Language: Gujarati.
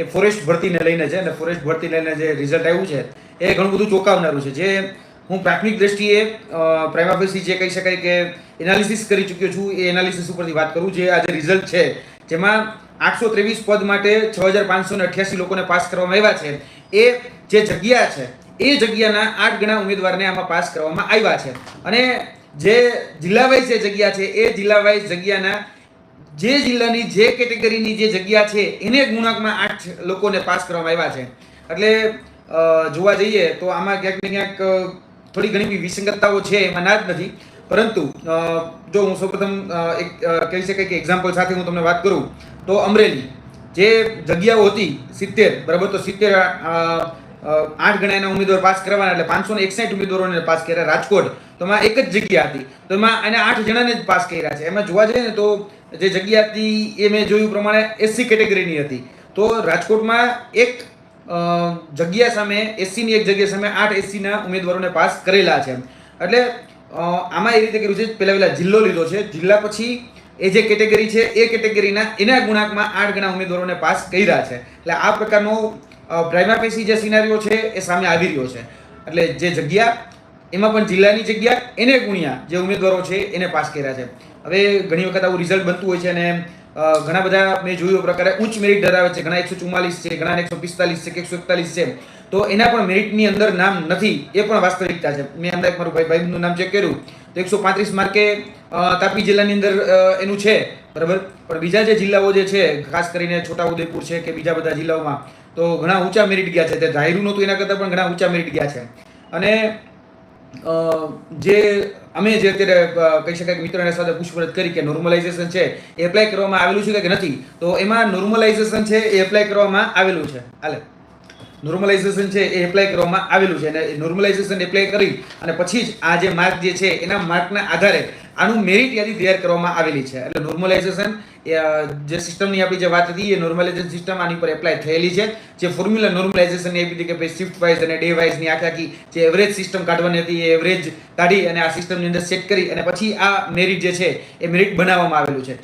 એ ફોરેસ્ટ ભરતીને લઈને છે અને ફોરેસ્ટ ભરતી લઈને જે રિઝલ્ટ આવ્યું છે, એ ઘણું બધું ચોંકાવનારું છે. જે હું પ્રાથમિક દ્રષ્ટિએ પ્રાઇમાફેસી જે કહી શકાય કે એનાલિસિસ કરી ચૂક્યો છું, એ એનાલિસિસ ઉપરથી વાત કરું જે આ જે રિઝલ્ટ છે, જેમાં આઠસો ત્રેવીસ પદ માટે છ હજાર પાંચસો ને અઠ્યાસી લોકોને પાસ કરવામાં આવ્યા છે. એ જે જગ્યા છે, એ જગ્યાના આઠ ગણા ઉમેદવારને આમાં પાસ કરવામાં આવ્યા છે. અને જે જિલ્લા વાઇઝ જે જગ્યા છે, એ જિલ્લા વાઇઝ જગ્યાના જે જિલ્લાની જે કેટેગરીની જે જગ્યા છે, એને ગુણાંકમાં આઠ લોકોને પાસ કરવામાં આવ્યા છે. એટલે જોવા જઈએ તો આમાં ક્યાંક ને ક્યાંક થોડી ઘણી વિસંગતતાઓ છે, એમાં ના જ નથી. પરંતુ જો હું સૌપ્રથમ એક કહી શકાય કે એક્ઝામ્પલ સાથે હું તમને વાત કરું, તો અમરેલી. જે જગ્યાઓ હતી સિત્તેર, બરાબર? તો સિત્તેર આઠ ગણા એના ઉમેદવાર પાસ કરવાના એટલે પાંચસો ને એકસઠ ઉમેદવારોને પાસ કર્યા રાજકોટ. તો એમાં એક જ જગ્યા હતી. તો એમાં એને આઠ જણાને જ પાસ કર્યા છે. એમાં જોવા જઈએ ને તો જે જગ્યા હતી એ મેં જોયું પ્રમાણે એસસી કેટેગરીની હતી. તો રાજકોટમાં એક જગ્યા સામે એસસીની એક જગ્યા સામે આઠ એસસીના ઉમેદવારોને પાસ કરેલા છે. એટલે આમાં એ રીતે કર્યું છે. પહેલાં પહેલાં જિલ્લો લીધો છે. જિલ્લા પછી એ જે કેટેગરી છે, એ કેટેગરીના એના ગુણાંકમાં આઠ ગણા ઉમેદવારોને પાસ કર્યા છે. એટલે આ પ્રકારનો પ્રાઇમાપેસી જે સિનારીઓ છે એ સામે આવી રહ્યો છે. એટલે જે જગ્યા, એમાં પણ જિલ્લાની જગ્યા, એને ગુણ્યા જે ઉમેદવારો છે એને પાસ કર્યા છે. હવે ઘણી વખત આવું રિઝલ્ટ બનતું હોય છે અને ઘણા બધા મેં જોયું પ્રકારે ઉચ્ચ મેરિટ ધરાવે છે. ઘણા એકસો ચુમ્માલીસ છે, ઘણા એકસો પિસ્તાલીસ છે, કે એકસો એકતાલીસ છે તો એના પણ મેરિટની અંદર નામ નથી, એ પણ વાસ્તવિકતા છે. મેં અંદર મારું ભાઈ ભાઈનું નામ ચેક કર્યું. તો એકસો પાંત્રીસ માર્કે તાપી જિલ્લાની અંદર એનું છે. બરાબર? પણ બીજા જે જિલ્લાઓ જે છે, ખાસ કરીને છોટાઉદેપુર છે કે બીજા બધા જિલ્લાઓમાં, તો ઘણા ઊંચા મેરિટ ગયા છે. તે જાહેરું નહોતું એના કરતાં પણ ઘણા ઊંચા મેરિટ ગયા છે. અને જે અમે જે અત્યારે કહી શકાય મિત્રોને સાથે પૂછપરછ કરી કે નોર્મલાઇઝેશન છે, એ એપ્લાય કરવામાં આવેલું છે કે નથી, તો એમાં નોર્મલાઇઝેશન છે એ એપ્લાય કરવામાં આવેલું છે. હાલે. નોર્મલાઇઝેશન છે એ એપ્લાય કરવામાં આવેલું છે અને નોર્મલાઇઝેશન એપ્લાય કરી અને પછી જ આ જે માર્ક જે છે એના માર્કના આધારે આનું મેરિટ યાદી તૈયાર કરવામાં આવેલી છે. એટલે નોર્મલાઇઝેશન જે સિસ્ટમની આપણી જે વાત હતી, એ નોર્મલાઇઝેશન સિસ્ટમ આની પર એપ્લાય થયેલી છે. જે ફોર્મ્યુલા નોર્મલાઇઝેશનની એ હતી કે ભાઈ શિફ્ટ વાઇઝ અને ડે વાઇઝની આખી આખી જે એવરેજ સિસ્ટમ કાઢવાની હતી, એ એવરેજ કાઢી અને આ સિસ્ટમની અંદર સેટ કરી અને પછી આ મેરિટ જે છે એ મેરિટ બનાવવામાં આવેલું છે.